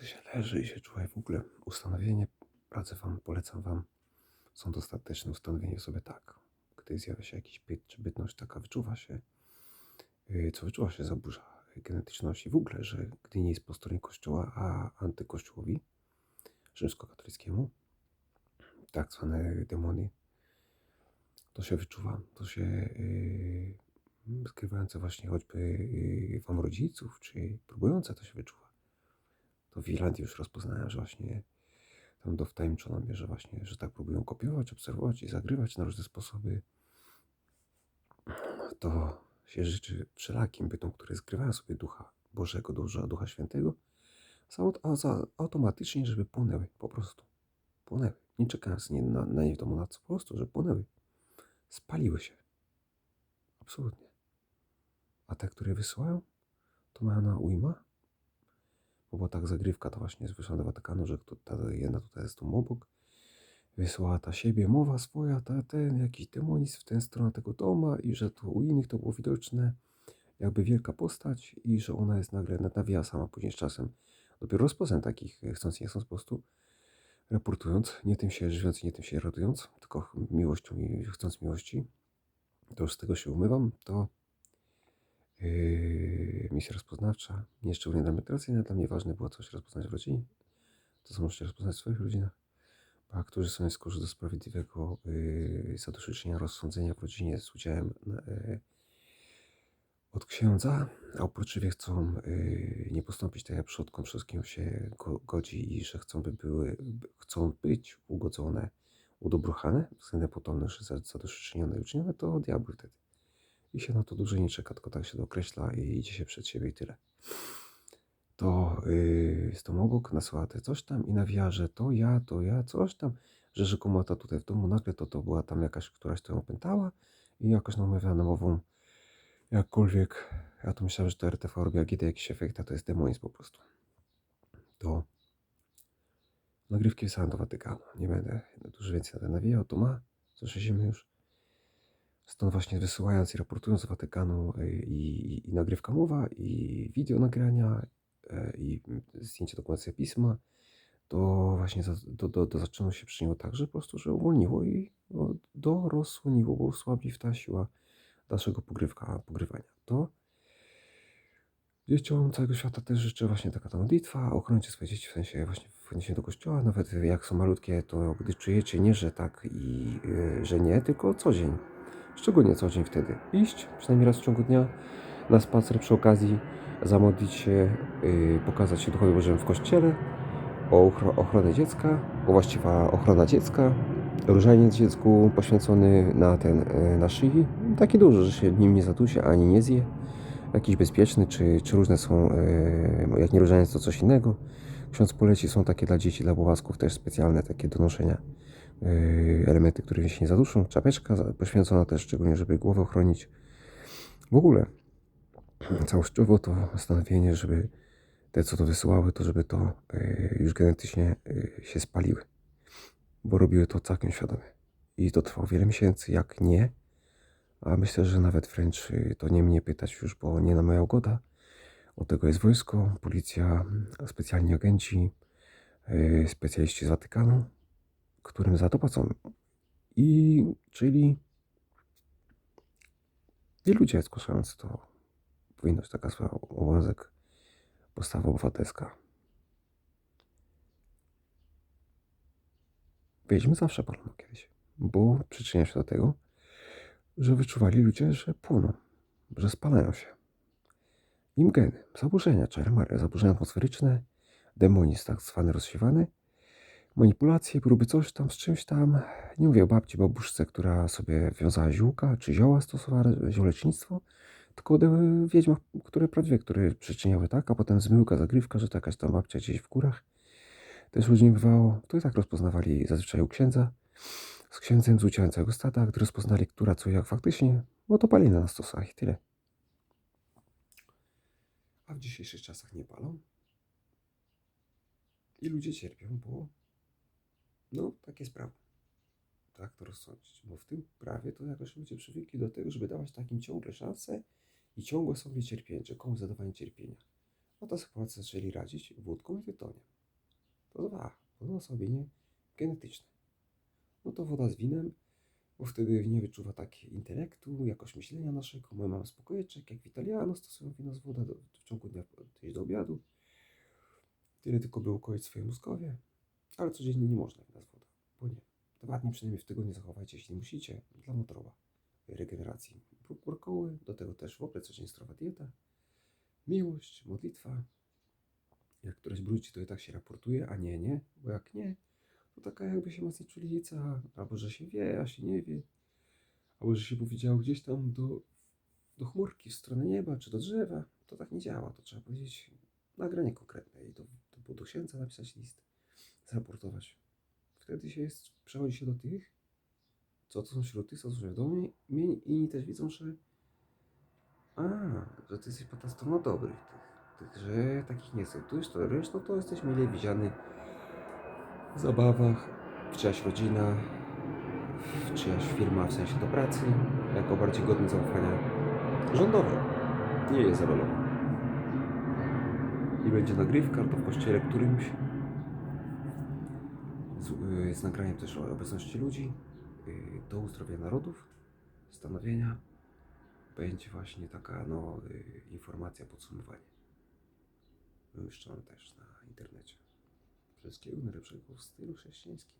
gdy się leży i się czuwa i w ogóle ustanowienie, pracę Wam polecam Wam, są dostateczne. Ustanowienie sobie tak, gdy zjawia się jakiś byt czy bytność taka, wyczuwa się, yy, co wyczuwa się zaburza genetyczności w ogóle, że gdy nie jest po stronie Kościoła, a antykościołowi, rzymskokatolickiemu, tak zwane demony, to się wyczuwa, to się yy, skrywające właśnie choćby yy, wam rodziców, czy próbujące to się wyczuwa. To w Irlandii już rozpoznałem, że właśnie tam dowtajemczono mnie, że właśnie, że tak próbują kopiować, obserwować i zagrywać na różne sposoby. To się życzy wszelakim bytom, które zgrywają sobie ducha Bożego, ducha, ducha Świętego, automatycznie, żeby płonęły, po prostu. Płonęły. Nie czekając nie na, na nie wiadomo na co, po prostu, że płonęły. Spaliły się. Absolutnie. A te, które wysyłają, to mają na ujma. Bo tak zagrywka, to właśnie jest wysłana do Watykanu, że tu- ta jedna tutaj jest tu obok. Wysłała ta siebie, mowa swoja, ta, ten jakiś demonizm w tę stronę tego doma i że to u innych to było widoczne, jakby wielka postać i że ona jest nagle nawija sama później z czasem. Dopiero rozpoznam takich, e, chcąc nie chcąc po prostu, raportując, nie tym się żywiąc nie tym się radując, tylko miłością i chcąc miłości, to już z tego się umywam, to yy, misja rozpoznawcza, nie? Szczególnie dla mnie ważne było coś rozpoznać w rodzinie, to co możecie rozpoznać w swoich rodzinach, a którzy są skorzy do sprawiedliwego yy, zadośćuczynienia, rozsądzenia w rodzinie z udziałem yy, od księdza, a uporczywie chcą yy, nie postąpić tak jak przodkom wszystkim się go, godzi i że chcą, by były, by- chcą być ugodzone, udobruchane względem potomnych, że za- zadośćuczynione. I uczynione, to diabły wtedy. I się na to dłużej nie czeka, tylko tak się dokreśla i idzie się przed siebie i tyle. To yy, z tą obok nasłała te coś tam i nawija, że to ja, to ja, coś tam, że rzekomo ta tutaj w domu nagle to, to była tam jakaś, któraś to ją opętała i jakoś namawiała na mową jakkolwiek, ja to myślałem, że to RTV robi jak idę jakiś efekt, a to jest demonizm po prostu. To nagrywki wysłałem do Watykanu. Nie będę dużo więcej na to nawijał, to ma, słyszymy już. Stąd właśnie wysyłając i raportując z Watykanu y, i, i, i nagrywka mowa, i wideo nagrania, y, i zdjęcie dokumentacja pisma, to właśnie za, do, do, do zaczynu się przyczyniło tak, że po prostu, że uwolniło i dorosłoniło, bo słabi ta siła dalszego pogrywka, pogrywania. To dzieciom całego świata też życzę właśnie taka ta modlitwa, ochrońcie swoje dzieci, w sensie właśnie wchodzicie do kościoła, nawet jak są malutkie, to gdy czujecie nie, że tak i y, że nie, tylko co dzień. Szczególnie co dzień wtedy. Iść, przynajmniej raz w ciągu dnia, na spacer przy okazji, zamodlić się, y, pokazać się Duchowi Bożemu w kościele, o ochro- ochronę dziecka, o właściwa ochrona dziecka, różaniec dziecku poświęcony na ten, y, na szyi. Taki duży, że się nim nie zadusi, ani nie zje. Jakiś bezpieczny, czy, czy różne są, y, jak nie różaniec, to coś innego. Ksiądz poleci, są takie dla dzieci, dla bobasków też specjalne takie do noszenia y, elementy, które się nie zaduszą. Czapeczka za- poświęcona też szczególnie, żeby głowę ochronić. W ogóle całościowo to stanowienie, żeby te, co to wysyłały, to żeby to y, już genetycznie y, się spaliły. Bo robiły to całkiem świadomie. I to trwało wiele miesięcy, jak nie. A myślę, że nawet wręcz y, to nie mnie pytać już, bo nie na moja ugoda. Od tego jest wojsko, policja, specjalni agenci, y, specjaliści z Watykanu, którym za to płacą. I czyli wielu ludzie zgłaszając to powinno być taka swoja obowiązek, postawa obywatelska. Wiedźmy zawsze palono kiedyś, bo przyczynia się do tego, że wyczuwali ludzie, że płoną, że spalają się. Im geny, zaburzenia, czarmary, zaburzenia atmosferyczne, demonizm tak zwany rozsiewany, manipulacje, próby coś tam z czymś tam. Nie mówię o babci, babuszce, która sobie wiązała ziółka czy zioła stosowała, ziolecznictwo, tylko o wiedźmach, które prawdziwie, które przyczyniały tak, a potem zmyłka, zagrywka, że to jakaś tam babcia gdzieś w górach. Też różnie bywało, to i tak rozpoznawali zazwyczaj u księdza, z księdzem, z udziałem całego stada, gdy rozpoznali, która co jak faktycznie, no to palina na stosach i tyle. A w dzisiejszych czasach nie palą. I ludzie cierpią, bo no, takie sprawy. Tak to rozsądzić. Bo w tym prawie to jakoś ludzie przywykli do tego, żeby dawać takim ciągle szanse i ciągłe sobie cierpienie, czy komuś zadawanie cierpienia. No to Polacy zaczęli radzić wódką i tytoniem. To dwa, odosobnienie genetyczne. No to woda z winem, bo wtedy nie wyczuwa tak intelektu, jakość myślenia naszego. My mamy spokojeczek, jak w Italiano stosują wino z wodą w ciągu dnia do obiadu. Tyle tylko by ukoić swoje mózgowie, ale codziennie nie można z wodą, bo nie. Dwa dni przynajmniej w tygodniu zachowajcie, jeśli musicie, dla motorova, regeneracji brokoły, do tego też w ogóle codziennie zdrowa dieta, miłość, modlitwa. Jak któreś brudzi, to i tak się raportuje, a nie, nie, bo jak nie, to taka jakby się mocniej czulica, albo że się wie, a się nie wie, albo że się powiedziało gdzieś tam do, do chmurki w stronę nieba, czy do drzewa, to tak nie działa, to trzeba powiedzieć nagranie konkretne i to było do księdza napisać list, zraportować. Wtedy się jest, przechodzi się do tych, co to są wśród tych, co są świadomi i inni też widzą, że a, że ty jesteś po strona dobrych tych, tych, że takich nie akceptujesz, tolerujesz, no to jesteś mile widziany w zabawach, w czyjaś rodzina, w czyjaś firma, w sensie do pracy, jako bardziej godny zaufania rządowy. Nie jest zarolowy. I będzie nagrywka, to w kościele którymś. Z, y, nagraniem też o obecności ludzi y, do uzdrowia narodów, stanowienia. Będzie właśnie taka no, y, informacja, podsumowanie. Umieszczone też na internecie. Wszystkiego najlepszego w stylu chrześcijańskim.